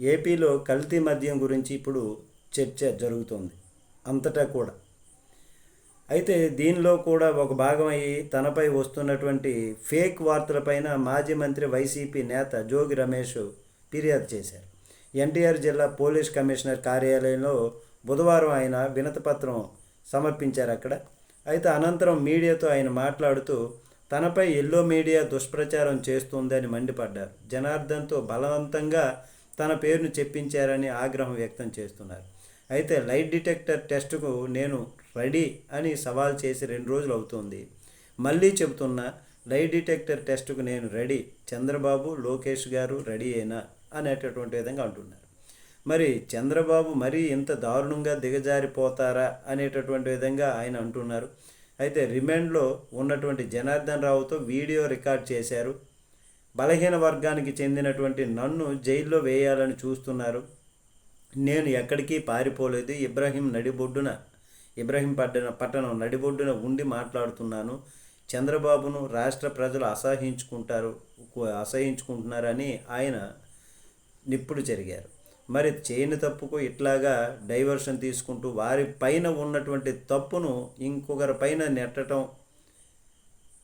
ఏపీలో కల్తీ మద్యం గురించి ఇప్పుడు చర్చ జరుగుతోంది. అంతటా కూడా. అయితే దీనిలో కూడా ఒక భాగమై తనపై వస్తున్నటువంటి ఫేక్ వార్తలపైన మాజీ మంత్రి వైసీపీ నేత జోగి రమేష్ ఫిర్యాదు చేశారు. ఎన్టీఆర్ జిల్లా పోలీస్ కమిషనర్ కార్యాలయంలో బుధవారం ఆయన వినతిపత్రం సమర్పించారు అక్కడ. అయితే అనంతరం మీడియాతో ఆయన మాట్లాడుతూ తనపై ఎల్లో మీడియా దుష్ప్రచారం చేస్తుందని మండిపడ్డారు. జనార్దన్తో బలవంతంగా తన పేరును చెప్పించారని ఆగ్రహం వ్యక్తం చేస్తున్నారు. అయితే లైట్ డిటెక్టర్ టెస్టుకు నేను రెడీ అని సవాల్ చేసి రెండు రోజులు అవుతుంది. మళ్ళీ చెబుతున్నా లైట్ డిటెక్టర్ టెస్టుకు నేను రెడీ చంద్రబాబు లోకేష్ గారు రెడీ అయినా అనేటటువంటి విధంగా అంటున్నారు. మరి చంద్రబాబు మరీ ఇంత దారుణంగా దిగజారిపోతారా అనేటటువంటి విధంగా ఆయన అంటున్నారు. అయితే రిమాండ్లో ఉన్నటువంటి జనార్దన్ రావుతో వీడియో రికార్డ్ చేశారు. బలహీన వర్గానికి చెందినటువంటి నన్ను జైల్లో వేయాలని చూస్తున్నారు. నేను ఎక్కడికి పారిపోలేదు. ఇబ్రహీం నడిబొడ్డున ఇబ్రాహీం పట్టణ పట్టణం నడిబొడ్డున ఉండి మాట్లాడుతున్నాను. చంద్రబాబును రాష్ట్ర ప్రజలు అసహించుకుంటారు అసహించుకుంటున్నారని ఆయన నిప్పుడు జరిగారు. మరి చేయని తప్పుకు ఇట్లాగా డైవర్షన్ తీసుకుంటూ వారి పైన ఉన్నటువంటి తప్పును ఇంకొకరి పైన నెట్టడం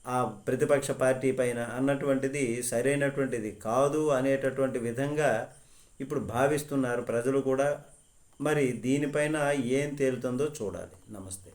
ఆ ప్రతిపక్ష పార్టీ పైన అన్నటువంటిది సరైనటువంటిది కాదు అనేటటువంటి విధంగా ఇప్పుడు భావిస్తున్నారు ప్రజలు కూడా. మరి దీనిపైన ఏం తేలుతుందో చూడాలి. నమస్తే.